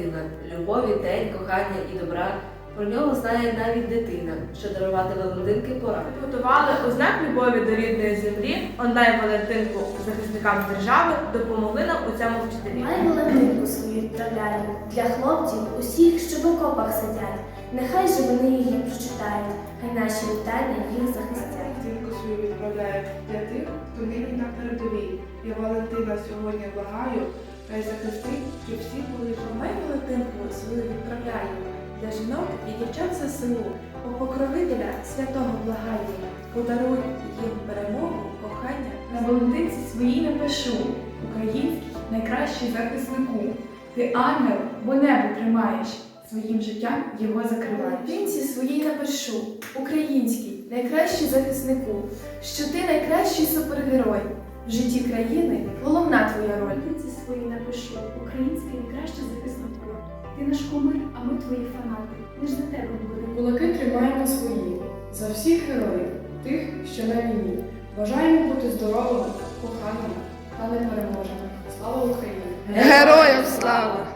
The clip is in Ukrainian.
Святого любові, день, кохання і добра. Про нього знає навіть дитина, що дарувати Валентинки пора. Готували у знак любові до рідної землі онлайн Валентинку захисникам держави, допомогли нам у цьому вчителі. Май Валентинку свою відправляю для хлопців усіх, що в окопах сидять. Нехай же вони її прочитають, хай наші вітання їх захистять. Дітку свою відправляю для тих, хто нині на передовій. Я Валентина сьогодні благаю, хай захистить, щоб всі Валентинку свою відправляю для жінок і дівчат ЗСУ, у покровителя святого благаю, подаруй їм перемогу, кохання. На Валентинці своїй напишу Український найкращий захиснику. Ти ангел, бо небо тримаєш, своїм життям його закриваєш. Валентинці своїй напишу Український найкращий захиснику, що ти найкращий супергерой. В житті країни головна твоя роль. Валентинці свої напишу, український найкраще захиснику. Ти наш кумир, а ми твої фанати. Ми ж за тебе будемо. Кулаки тримаємо свої за всіх героїв, тих, що на війні. Бажаємо бути здоровими, коханими та непереможними. Слава Україні! Героям слава!